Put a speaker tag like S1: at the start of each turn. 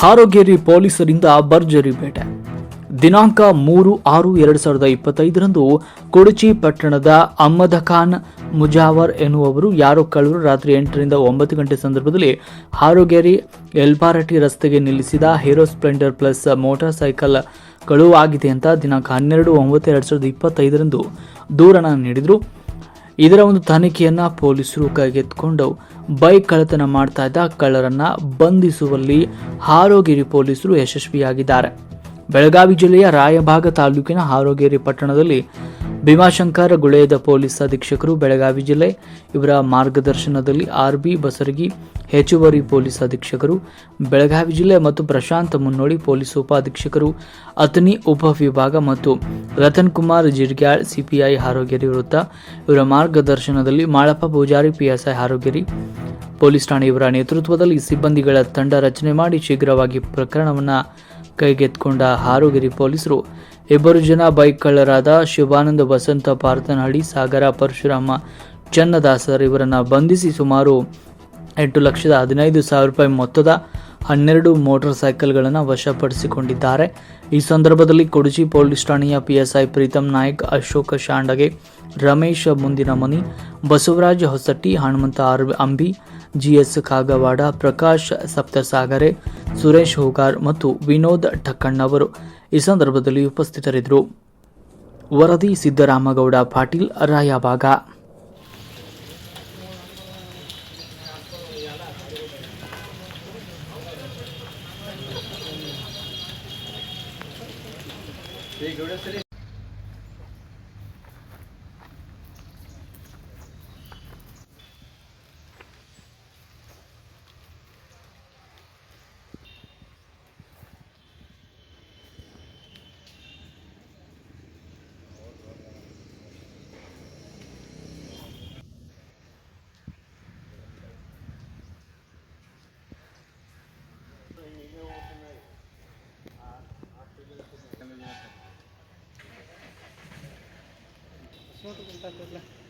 S1: ಹಾರೋಗೇರಿ ಪೊಲೀಸರಿಂದ ಭರ್ಜರಿ ಬೇಟೆ. ದಿನಾಂಕ ಮೂರು ಆರು ಎರಡು ಸಾವಿರದ ಇಪ್ಪತ್ತೈದರಂದು ಕೊಡಚಿ ಪಟ್ಟಣದ ಅಹ್ಮದ್ ಖಾನ್ ಮುಜಾವರ್ ಎನ್ನುವವರು ಯಾರೋ ಕಳ್ಳರು ರಾತ್ರಿ ಎಂಟರಿಂದ ಒಂಬತ್ತು ಗಂಟೆ ಸಂದರ್ಭದಲ್ಲಿ ಹಾರೋಗೇರಿ ಎಲ್ಪಾರಟಿ ರಸ್ತೆಗೆ ನಿಲ್ಲಿಸಿದ Hero Splendor plus motorcycle ಕಳುವಾಗಿದೆ ಅಂತ ದಿನಾಂಕ ಹನ್ನೆರಡು ಒಂಬತ್ತು ಎರಡು ಸಾವಿರದ ಇಪ್ಪತ್ತೈದರಂದು ದೂರನ ನೀಡಿದರು. ಇದರ ಒಂದು ತನಿಖೆಯನ್ನು ಪೊಲೀಸರು ಕೈಗೆತ್ತಿಕೊಂಡು ಬೈಕ್ ಕಳ್ಳತನ ಮಾಡ್ತಾ ಇದ್ದ ಕಳ್ಳರನ್ನ ಬಂಧಿಸುವಲ್ಲಿ ಹಾರೋಗಿರಿ ಪೊಲೀಸರು ಯಶಸ್ವಿಯಾಗಿದ್ದಾರೆ. ಬೆಳಗಾವಿ ಜಿಲ್ಲೆಯ ರಾಯಭಾಗ ತಾಲೂಕಿನ ಹಾರೋಗೇರಿ ಪಟ್ಟಣದಲ್ಲಿ ಭೀಮಾಶಂಕರ್ ಗುಳೆಯದ ಪೊಲೀಸ್ ಅಧೀಕ್ಷಕರು, ಬೆಳಗಾವಿ ಜಿಲ್ಲೆ. ಇವರ ಮಾರ್ಗದರ್ಶನದಲ್ಲಿ ಆರ್ ಬಿ ಬಸರಗಿ ಹೆಚ್ಚುವರಿ ಪೊಲೀಸ್ ಅಧೀಕ್ಷಕರು, ಬೆಳಗಾವಿ ಜಿಲ್ಲೆ ಮತ್ತು ಪ್ರಶಾಂತ್ ಮುನ್ನೋಡಿ ಪೊಲೀಸ್ ಉಪಾಧೀಕ್ಷಕರು ಅತನಿ ಉಪವಿಭಾಗ ಮತ್ತು ರತನ್ ಕುಮಾರ್ ಜಿರ್ಗ್ಯಾಳ್ ಸಿಪಿಐ ಹಾರೋಗೇರಿ ವೃತ್ತ. ಇವರ ಮಾರ್ಗದರ್ಶನದಲ್ಲಿ ಮಾಳಪ್ಪ ಪೂಜಾರಿ ಪಿಎಸ್ಐ ಆರೋಗ್ಯರಿ. ಪೊಲೀಸ್ ಠಾಣೆ ಇವರ ನೇತೃತ್ವದಲ್ಲಿ ಸಿಬ್ಬಂದಿಗಳ ತಂಡ ರಚನೆ ಮಾಡಿ ಶೀಘ್ರವಾಗಿ ಪ್ರಕರಣವನ್ನು ಕೈಗೆತ್ತಿಕೊಂಡ ಹಾರುಗಿರಿ ಪೊಲೀಸರು. ಇಬ್ಬರು ಜನ ಬೈಕ್ ಕಳ್ಳರಾದ ಶಿವಾನಂದ ವಸಂತ ಪಾರ್ಥನಹಳ್ಳಿ, ಸಾಗರ ಪರಶುರಾಮ ಚನ್ನದಾಸರ್ ಇವರನ್ನು ಬಂಧಿಸಿ ಸುಮಾರು ಎಂಟು ಲಕ್ಷದ ಹದಿನೈದು ಸಾವಿರ ರೂಪಾಯಿ ಮೊತ್ತದ ಹನ್ನೆರಡು ಮೋಟಾರ್ ಸೈಕಲ್ಗಳನ್ನು ವಶಪಡಿಸಿಕೊಂಡಿದ್ದಾರೆ. ಈ ಸಂದರ್ಭದಲ್ಲಿ ಕೊಡಚಿ ಪೊಲೀಸ್ ಠಾಣೆಯ ಪಿಎಸ್ಐ ಪ್ರೀತಮ್ ನಾಯಕ್, ಅಶೋಕ ಶಾಂಡಗೆ ರಮೇಶ್ ಮುಂದಿನ ಮನಿ ಬಸವರಾಜ್ ಹೊಸಟ್ಟಿ, ಹನುಮಂತ ಆರ್ ಅಂಬಿ ಜಿಎಸ್ ಕಾಗವಾಡ, ಪ್ರಕಾಶ್ ಸಪ್ತಸಾಗರೆ, ಸುರೇಶ್ ಹೋಗಾರ್ ಮತ್ತು ವಿನೋದ್ ಠಕ್ಕಣ್ಣವರು ಈ ಸಂದರ್ಭದಲ್ಲಿ ಉಪಸ್ಥಿತರಿದ್ದರು. ವರದಿ ಸಿದ್ದರಾಮಗೌಡ, ಪಾಟೀಲ್ ರಾಯಭಾಗ. Sino ito?